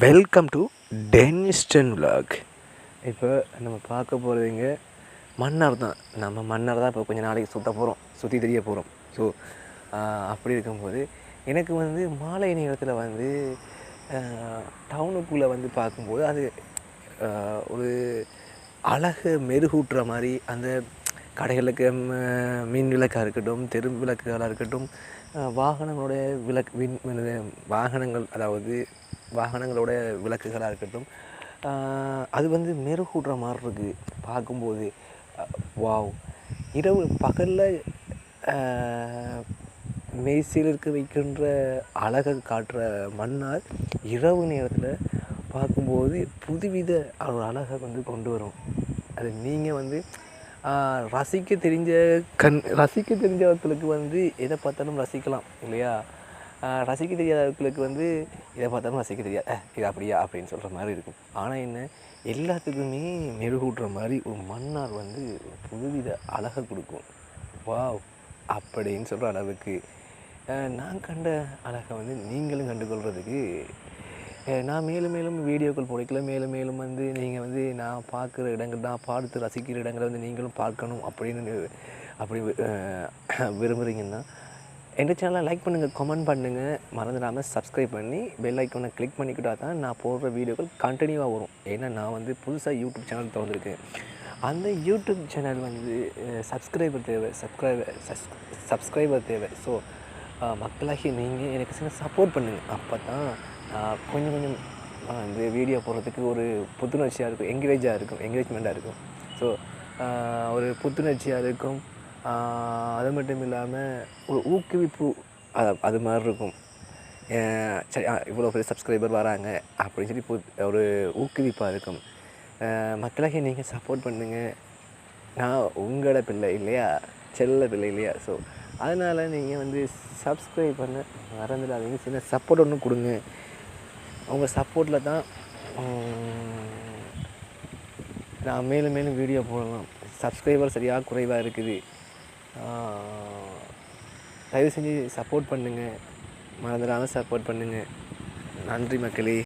Welcome to டென்ஸ்டன் vlog இப்போ நம்ம பார்க்க போகிறதுங்க மன்னர் தான். நம்ம மன்னர் தான் இப்போ கொஞ்சம் நாளைக்கு சுற்ற போகிறோம் சுற்றி தெரிய போகிறோம் ஸோ அப்படி இருக்கும்போது எனக்கு வந்து மாலை நேரத்தில் வந்து டவுனுக்குள்ளே வந்து பார்க்கும்போது அது ஒரு அழகு மெருகூட்டுற மாதிரி அந்த கடைகளுக்கு மீன் மின் விளக்காக இருக்கட்டும் தெரு விளக்குகளாக இருக்கட்டும் வாகனங்களுடைய விளக் விளக்கு விண் வாகனங்கள் அதாவது வாகனங்களோட விளக்குகளாக இருக்கட்டும். அது வந்து மெருகூடுற மாதிரி இருக்குது பார்க்கும்போது வாவ். இரவு பகலில் மெய்சில் இருக்க வைக்கின்ற அழகை காட்டுற மன்னார் இரவு நேரத்தில் பார்க்கும்போது புதுவித ஒரு அழகை வந்து கொண்டு வரும். அது நீங்கள் வந்து ரசிக்க தெரிஞ்ச கண் ரசிக்க தெரிஞ்சவர்களுக்கு வந்து எதை பார்த்தாலும் ரசிக்கலாம் இல்லையா? ரசிக்க தெரியாதவர்களுக்கு வந்து எதை பார்த்தாலும் ரசிக்க தெரியாது. இது அப்படியா? அப்படின்னு சொல்கிற மாதிரி இருக்கும். ஆனால் என்ன எல்லாத்துக்குமே மெருகூட்டுற மாதிரி ஒரு மன்னார் வந்து புதுவித அழகை கொடுக்கும். வாவ்! அப்படின்னு சொல்கிற அளவுக்கு அஹ், நான் கண்ட அழகை வந்து நீங்களும் கண்டுகொள்கிறதுக்கு நான் மேலும் மேலும் வீடியோக்கள் போடக்கல மேலும் மேலும் வந்து நீங்கள் வந்து நான் பார்க்குற இடங்கள் நான் பார்த்து ரசிக்கிற இடங்களை வந்து நீங்களும் பார்க்கணும் அப்படின்னு அப்படி விரும்புகிறீங்கன்னா எங்கள் சேனலை லைக் பண்ணுங்கள் கமெண்ட் பண்ணுங்கள் மறந்துடாமல் சப்ஸ்கிரைப் பண்ணி பெல் ஐக்கானை கிளிக் பண்ணிக்கிட்டா தான் நான் போடுற வீடியோக்கள் கண்டினியூவாக வரும். ஏன்னா நான் வந்து புதுசாக யூடியூப் சேனல் திறந்துருக்கேன். அந்த யூடியூப் சேனல் வந்து சப்ஸ்கிரைபர் தேவை சப்ஸ்கிரைபர் சப்ஸ்கிரைபர் தேவை. ஸோ மக்களாகி நீங்கள் எனக்கு சின்ன சப்போர்ட் பண்ணுங்கள் அப்போ தான் கொஞ்சம் கொஞ்சம் ஆஹ், இந்த வீடியோ போடுறதுக்கு ஒரு புத்துணர்ச்சியாக இருக்கும் என்கரேஜாக இருக்கும் என்கரேஜ்மெண்ட்டாக இருக்கும். ஸோ ஒரு புத்துணர்ச்சியாக இருக்கும். அது மட்டும் இல்லாமல் ஒரு ஊக்குவிப்பு அது அது மாதிரி இருக்கும். சரி இவ்வளோ பெரிய சப்ஸ்கிரைபர் வராங்க அப்படின்னு சொல்லி புத்- ஒரு ஊக்குவிப்பாக இருக்கும். மக்களாக நீங்கள் சப்போர்ட் பண்ணுங்கள் நான் உங்களோட பிள்ளை இல்லையா? செல்ல பிள்ளை இல்லையா? ஸோ அதனால் நீங்கள் வந்து சப்ஸ்கிரைப் பண்ண மறந்துடாதீங்க. சின்ன சப்போர்ட் ஒன்று கொடுங்க. அவங்க சப்போர்ட்டில் தான் நான் மேலும் மேலும் வீடியோ போடலாம். சப்ஸ்கிரைபர் சரியாக குறைவாக இருக்குது. தயவு செஞ்சு சப்போர்ட் பண்ணுங்கள் மறந்துடாமல் சப்போர்ட் பண்ணுங்கள் நன்றி மக்களே.